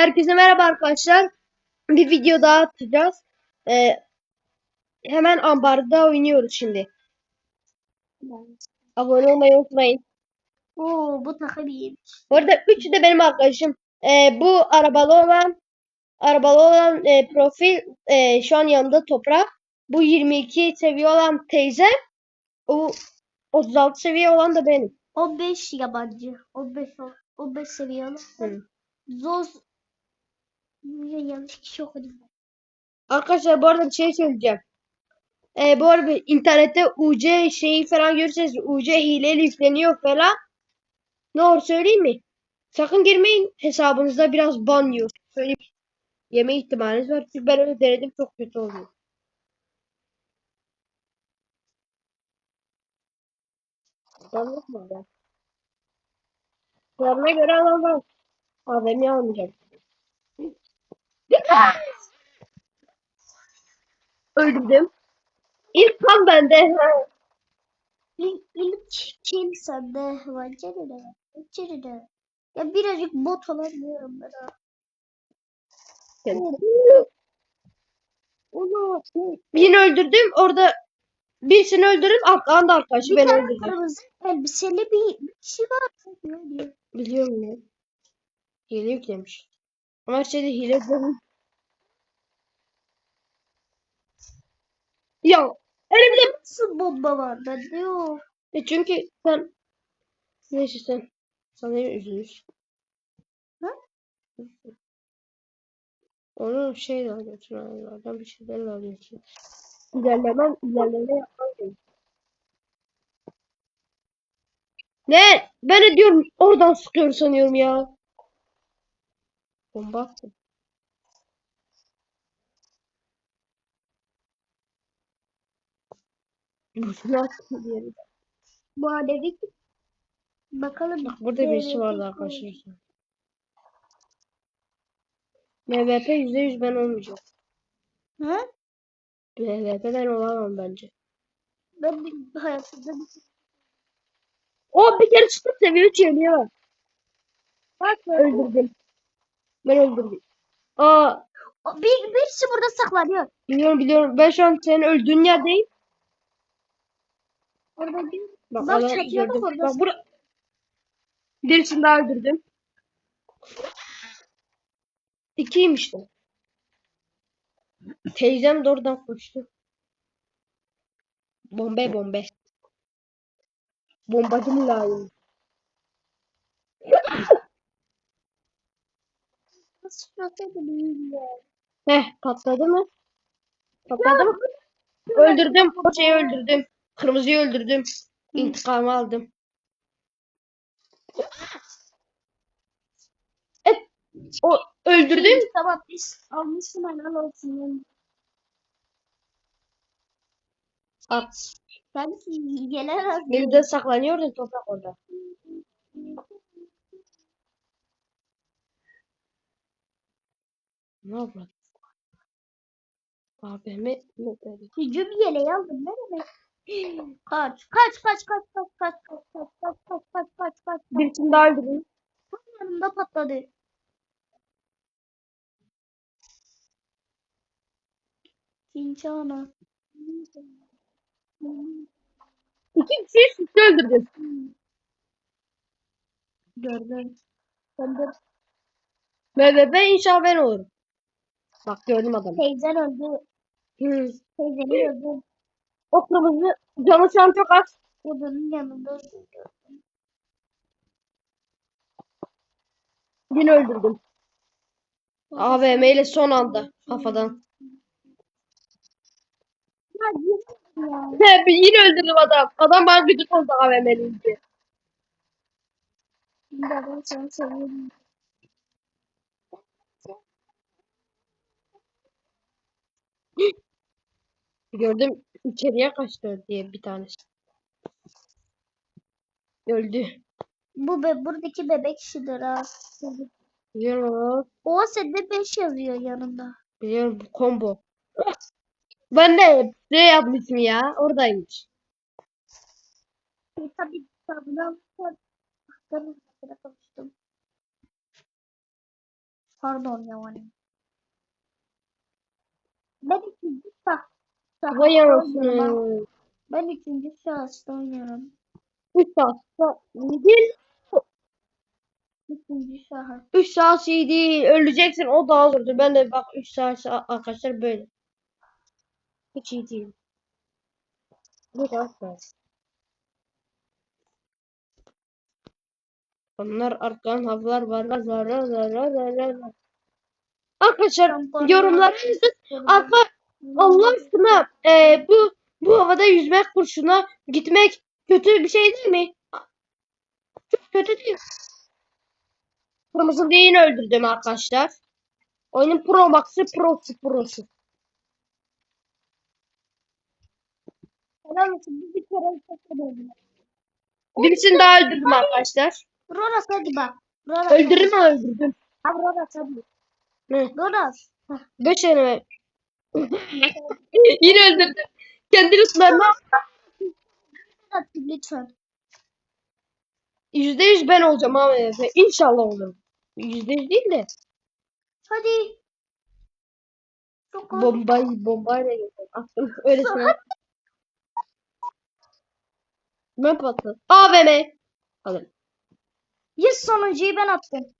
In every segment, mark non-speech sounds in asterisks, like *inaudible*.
Herkese merhaba arkadaşlar. Bir video daha atacağız. Ee, hemen ambarda oynuyoruz şimdi. Abone olmayı unutmayın. Oo bu takım iyiymiş. Bu arada üçü de benim arkadaşım. Ee, bu arabalı olan arabalı olan e, profil e, şu an yanımda toprak. Bu 22 seviye olan teyze. O 36 seviye olan da benim. O 5 yabancı. O 5 o, o 5 seviyeli. Hı. Zoz Ya, yanlış kişi okudum. Arkadaşlar bu arada şey söyleyeceğim. Ee, bu arada internette UC şeyi falan görürseniz UC hileli yükleniyor falan. Ne olur söyleyeyim mi? Sakın girmeyin hesabınızda biraz ban yiyor. Söyleyeyim. Yeme ihtimaliniz var. Çünkü ben öyle denedim çok kötü oluyor. Ban yok mu orada? Planına göre alan var. AVM. Öldürdüm. İlk kan bende. İlk, ilk kim sende var Ceride. Ceride. Ya birazcık bot olabiliyorum ben ha. Onu Birini öldürdüm. Orada birisini öldürdüm. Arkadan da arkadaşı bir beni tane öldürdü. kırmızı elbiseli bir, bir kişi var. Biliyorum ya. Hile yüklemiş. Ama şeyde hile değil. Ya elimde Nasıl bomba var bende yok. e çünkü sen neyse sen sana üzülürsün. Ha? Onu şeyle alıyorsun aylardan bir şeylerle alıyorsun. İlerlemen, ilerleme yapman gerekiyor. Ne? Ben de diyorum oradan sıkıyor sanıyorum ya. Bomba attım. Boşuna attım diyelim. Bu alevi Bakalım. Bak burada birisi vardı arkadaşlar. MVP %100 ben olmayacağım. Ha? MVP ben olamam bence. Ben bir hayatımda bir O bir kere çıktım seviye 3 yeniyor. Bak Öldürdüm. Ben öldürdüm. Aa O, bir, birisi burada saklanıyor. biliyorum biliyorum. Ben şu an senin öldüğün yerdeyim. Orada bir Bak, Bak, çatıyorduk gördüm. orada. Bak bura. Birisini daha öldürdüm. İkiymiş de. Teyzem de oradan koştu. Bombe bombe. Bombacı mı lazım? Şurası bilmiyorum. Heh patladı mı? Patladı mı? Öldürdüm. Şeyi öldürdüm. Kırmızıyı öldürdüm. İntikamı aldım. Et, o öldürdüm. Tamam biz almışsın helal olsun. Yani. At. Belki gelemez. Bir de saklanıyordu toprak orada. Ne yapalım? AVM ne dedi? Hücum yeleği aldım ne demek? Kaç kaç kaç kaç kaç kaç kaç kaç kaç kaç kaç kaç kaç Birisini daha öldürdüm. Tam yanımda patladı. Kincana. İki kişiyi suçlu öldürdüm. Gördüm. Ben de MVP inşallah ben olurum. Bak gördüm adamı. teyzen öldü. Hı. Teyzeni öldü. O kırmızı canı şu an çok az. Odanın yanında öldü. Yine öldürdüm. AVM ile son anda kafadan. Ya ya. *laughs* He, bir yine öldürdüm adam. Adam bana gıcık oldu AVM'liydi. Bir ben seni seviyorum. Gördüm içeriye kaçtı diye bir tanesi. Öldü. Bu be buradaki bebek işidir ha. Biliyorum. O sende 5 yazıyor yanında. Biliyorum bu combo. Ben de ne yapmışım ya? Oradaymış. E, tabii alırsan aktarım kavuştum. Pardon yani. Ben üçüncü şah. Vay anasını. Ben ikinci şahısta oynuyorum. Üç şahısta iyi değil. İkinci şahıs. Üç şahıs şey iyi değil. Öleceksin o daha zordur. Ben de bak üç şahıs arkadaşlar böyle. Hiç iyi değil. Bu da Onlar arkan havalar var var var var var var var. Arkadaşlar yorumlarınızı alfa Allah aşkına e, bu bu havada yüzmek kursuna gitmek kötü bir şey değil mi? Çok kötü değil. Kırmızı değini öldürdüm arkadaşlar. Oyunun Pro Max'ı Pro'su Pro'su. Helal olsun. Bir kere çekemedim. Birisini daha öldürdüm arkadaşlar. Ronas hadi bak. Ronas. Öldürdüm mü öldürdüm. Abi Ronas hadi. Hı. Ronas. Beş elime. *laughs* Yine öldürdüm. Kendi rütbelerine Hadi lütfen. yüzde yüz ben olacağım. Ve İnşallah olurum. Yüzde yüz değil de. Hadi. Çok. Bombayı bombayla yedim. Attım öylesine. Ben patladım. AVM. Alırım. Yes sonuncuyu ben attım.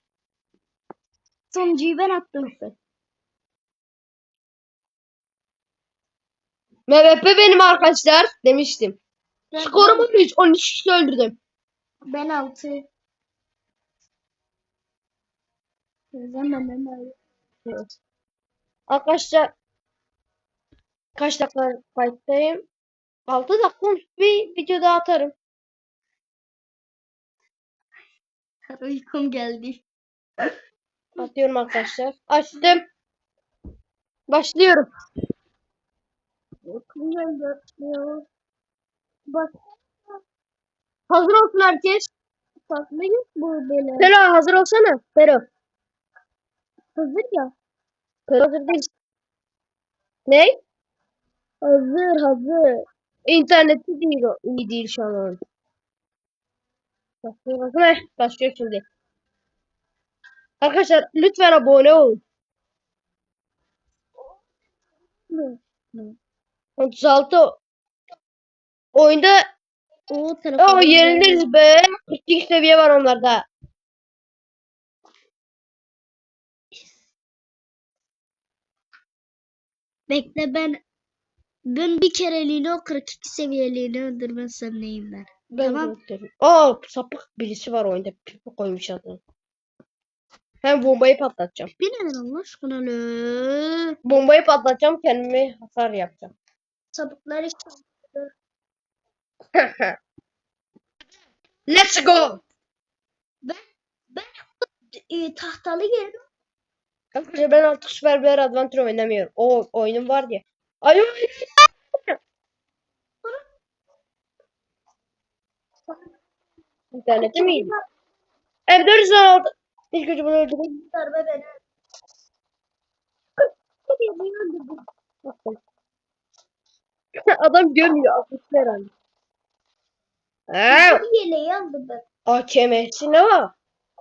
Sonuncuyu ben attım. MVP benim arkadaşlar demiştim. Ben, Skorum 13. 13 kişi öldürdüm. ben altı. Zaman ben Evet. Arkadaşlar kaç dakika kayıttayım? 6 dakika bir video daha atarım. Uykum geldi. Atıyorum arkadaşlar. Açtım. Başlıyorum. Bak Hazır olsun herkes. yok bu böyle. Fero hazır olsana. Fero. Hazır ya. Fero hazır değil. Ne? Hazır hazır. İnterneti değil o. İyi değil şu an. Başlıyor bakın. Heh, başlıyor şimdi. Arkadaşlar lütfen abone olun. 36 oyunda O tarafa. o yeniliriz be. 42 seviye var onlarda. Bekle ben ben bir kereliğine o 42 seviyeliğini öldürmezsem neyim ben? Ben Tamam. tamam. Aa sapık birisi var oyunda. Pipi koymuş adını. Hem bombayı patlatacağım. Bir neden Allah aşkına lü. Bombayı patlatacağım kendime hasar yapacağım. Sapıklar işte. *laughs* Let's go. E, tahtalı yerim. Arkadaşlar ben artık Super Bear Adventure oynamıyorum. O oyunum var diye. Ay. İnterneti miydi? M4 aldı. İlk önce bunu öldüreyim. Darbe beni. *laughs* *laughs* Adam görmüyor. Akışlı herhalde. Aa, Bir yeleği aldım ben. AKM'si ne var?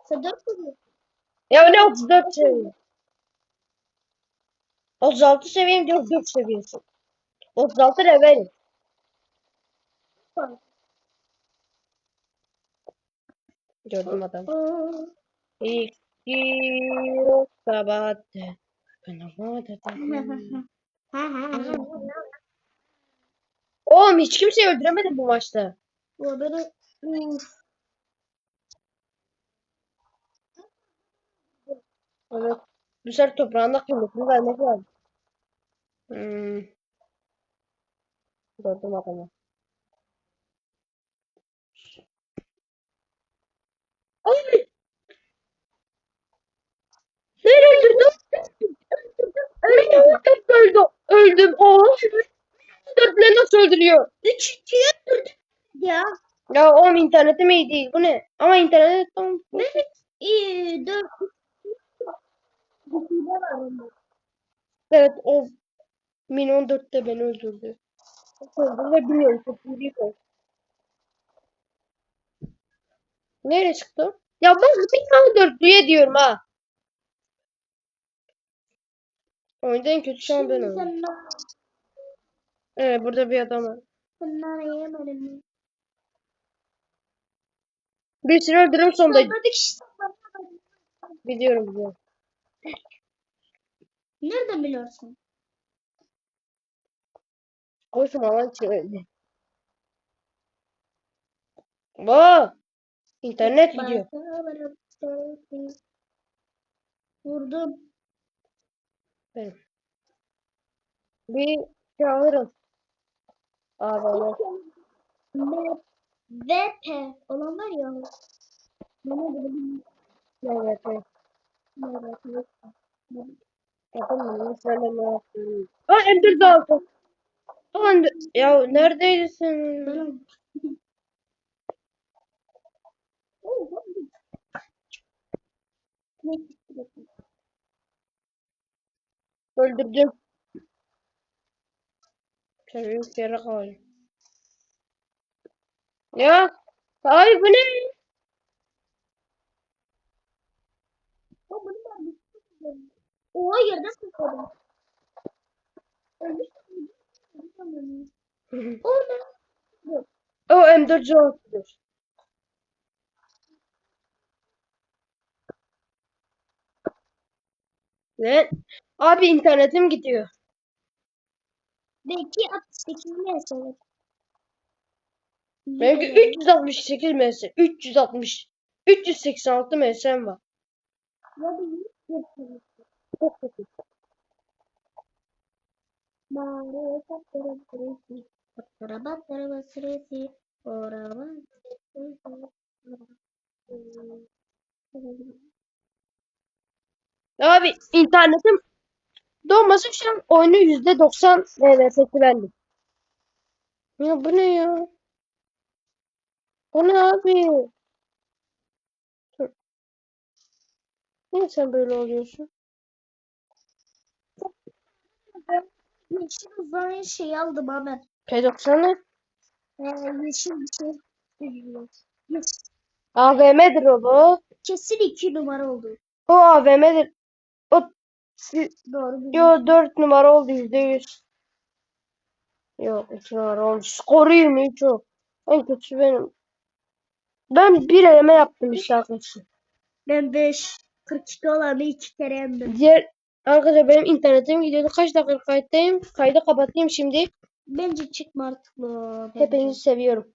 Sadar mı? Ya ne 34 seviye? 36 seviyem diyor 4 seviyesi. 36 levelim. Gördüm adam. İki sabahtı. Oğlum hiç kimseyi öldüremedim bu maçta. Bu beni. Evet. Sefer toprağında kıymetini vermek lazım. Hmm. Gördüm adamı. Ay! Ben öldürdüm. Öldüm. Öldüm. Öldüm. Oha. Dörtle nasıl öldürüyor? Üçüncüyü öldürdüm ya. Ya oğlum internetim iyi değil. Bu ne? Ama internet tam. İyi dört. Bu hile var onda. Evet o Min 14'te beni öldürdü. Öldürdü ve bilmiyorum çok büyük o. Nereye çıktı? Ya ben Min 14 diye diyorum ha. Oyunda en kötü şu an ben Şimdi oynuyorum. sen na- Evet burada bir adam var. sen nane yemedin mi? Bir sürü öldürürüm sonunda. Biliyorum biliyorum. Nereden biliyorsun? Koşma lan çevirdi. Vaa! İnternet gidiyor. Vurdum. Bir şey alırım. Aa böyle. M- VP olan var ya. Bana Evet evet. bir Yapamam. Ne yapayım? Aa Ender. Aa Ender... Ya neredeydin sen? Öldürdüm. Yok yere koy. Ya. Ay bu ne? Oha yerden sıkıldım. O ne? o M4 Jones'dur. Ne? Abi internetim gidiyor. Belki 68 neyse olur. Benimki 368 ms. 360. 386 MS'm var. Ya da 100 yapalım. Çok kötü. Bari patlara süresi. Patlara patlara süresi. Ora Abi internetim donması şu an oyunu %90 NFS'i bende. Ya bu ne ya? Bu ne abi? Dur. Niye sen böyle oluyorsun? Yeşil uzayın şey aldım Ahmet. P90'ı Ee, yeşil bir şey. Yes. AVM'dir o bu. Kesin iki numara oldu. O AVM'dir. Doğru yo 4 numara oldu %100. Yok 2 numara oldu. Skoru 23 o. En kötüsü benim. Ben bir eleme yaptım işte arkadaşlar. Ben 5. 42 olanı iki kere yendim. Diğer arkadaşlar benim internetim gidiyordu. Kaç dakika kayıttayım? Kaydı kapatayım şimdi. Bence çıkma artık. Hepinizi seviyorum.